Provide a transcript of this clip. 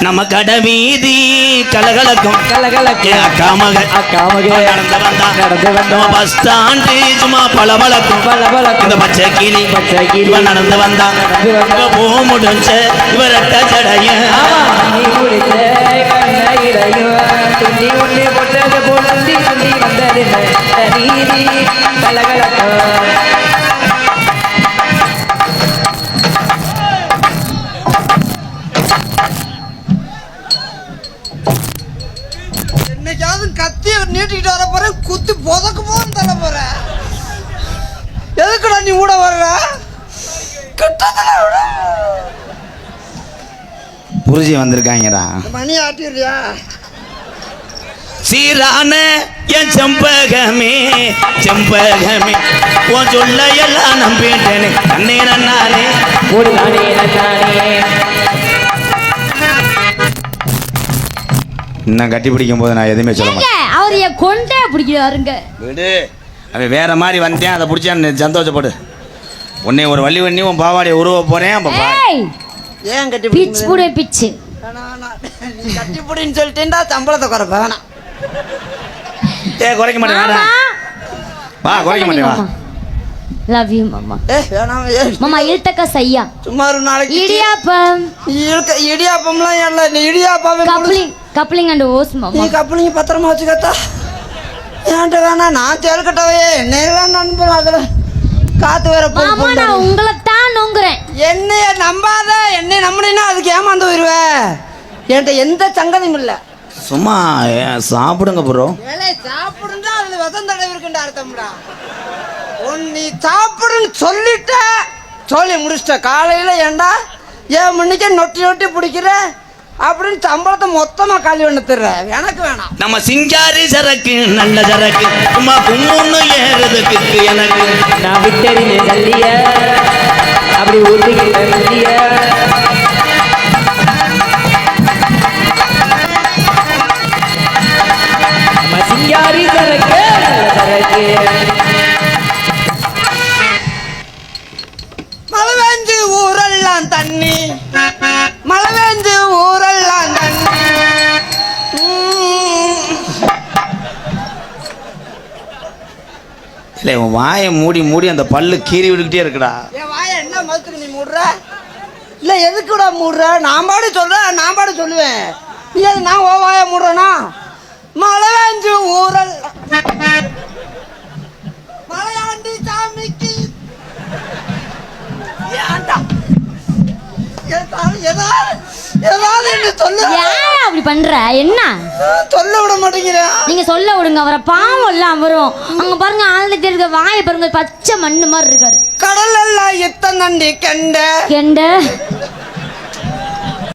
நம்ம கடை வீதி கலகலக்கும். கலகலக்கும். ஏ அக்கா மக அக்கா மக. நடந்து வந்தா நடந்து வந்தா. நம்ம பஸ் ஸ்டாண்டு சும்மா பளபளக்கும். பளபளக்கும். இந்த பச்சை கிளி. பச்சை கிளி. நடந்து வந்தா நடந்து பூ முடிஞ்ச இவரட்ட ஜடைய ஆமா, நீட்டிக்கிட்டு வர போறேன் குத்தி புதக்கு போன்னு தள்ள போறேன். எதுக்குடா நீ கூட வர்ற? கிட்டத்தட்ட புரிஜி வந்திருக்காங்கடா. மணி ஆட்டிடுறியா? சீரான என் செம்பகமே செம்பகமே உன் சொல்ல எல்லாம் நம்பிட்டேனே. அண்ணே நன்னானே ஒரு நானே நானே கட்டி பிடிக்கும் போது நான் எதுவுமே சொல்ல மாட்டேன் அவர் என் கொண்டே பிடிக்கிறாருங்க. விடு. அவன் வேற மாதிரி வந்தேன் அதை பிடிச்சான்னு சந்தோஷப்படு உன்னை ஒரு வள்ளி பண்ணி உன் பாவாடியை உருவ போறேன் அப்ப. ஏய் ஏன் கட்டி பிச் புடு பிச்சு. வேணாம். நீ கட்டி பிடின்னு சொல்லிட்டேன்டா சம்பளத்தை குறைப்ப வேணாம் ஏ குறைக்க மாட்டேன் மாமா. வேணாம். வா குறைக்க மாட்டேன் வா. லவ் யூ மாமா. ஏ வேணாம் ஏ. மாமா இழுத்தக்க சையா சும்மா ஒரு நாளைக்கு இடியாப்பம். இழுக்க இடியாப்பம்லாம் இல்லை நீ இடியாப்பாவே கப்ளிங் கப்ளிங் அண்ட் ஓஸ் நீ கப்பலிங்க பத்திரமா வச்சுக்கத்தா. ஏன்ட்ட வேணாம் நான் தேல்கட்டவே என்னையெல்லாம் நண்பன் அதில். காத்து வேற போய் மாமா. நான் உங்களை தான் நோங்குறேன். என்னைய நம்பாத என்னை நம்பினா அதுக்கு ஏமாந்து போயிருவ. என்கிட்ட எந்த சங்கதியும் இல்லை. சும்மா ஏ, சாப்பிடுங்க ப்ரோ ஏலே சாப்பிடுண்டா அதுல விதம் தடவை இருக்குன்ற அர்த்தம்டா. உன் நீ சாப்பிடுன்னு சொல்லிட்ட. சொல்லி முடிச்சிட்ட. காலையில ஏன்டா ஏன் மணிக்கே நொட்டி நொட்டி பிடிக்கிற? அப்படின்னு சம்பளத்தை மொத்தமா காலி பண்ண தர்ற. எனக்கு வேணாம். நம்ம சிங்காரி சரக்கு நல்ல சரக்கு. சும்மா கும்முன்னு ஏறுறதுக்கு எனக்கு. நான் விட்டறிஞ்ச தள்ளிய. அப்படி ஊட்டிக்கிட்ட தள்ளிய. சிங்காரி சரக்கு நல்ல சரக்கு. மழை வேஞ்சு ஊரெல்லாம் தண்ணி. மழை வேஞ்சு இல்லை உன் வாயை மூடி மூடி அந்த பல்லு கீறி விட்டுக்கிட்டே இருக்குடா. என் வாயை என்ன மதுக்கு நீ மூடுற? இல்லை எதுக்குடா மூடுற? நான் பாடு சொல்கிறேன் நான் பாடு சொல்லுவேன். நீ அது நான் ஓ வாயை மூடுறேனா? மழை வேஞ்சு ஊரல். மலையாண்டி சாமிக்கு. ஏன்டா ஏதாவது ஏதாவது ஏதாவது என்ன சொல்ல ஏன் அப்படி பண்ற? என்ன? சொல்ல விட மாட்டேங்கிறேன் நீங்க சொல்ல விடுங்க அவரை பாவம் இல்ல அவரும் அங்க பாருங்க ஆளுநர் இருக்க வாயை பாருங்க பச்சை மண்ணு மாதிரி இருக்காரு. கடல் எல்லாம் எத்தனை நண்டி கண்ட? கெண்ட?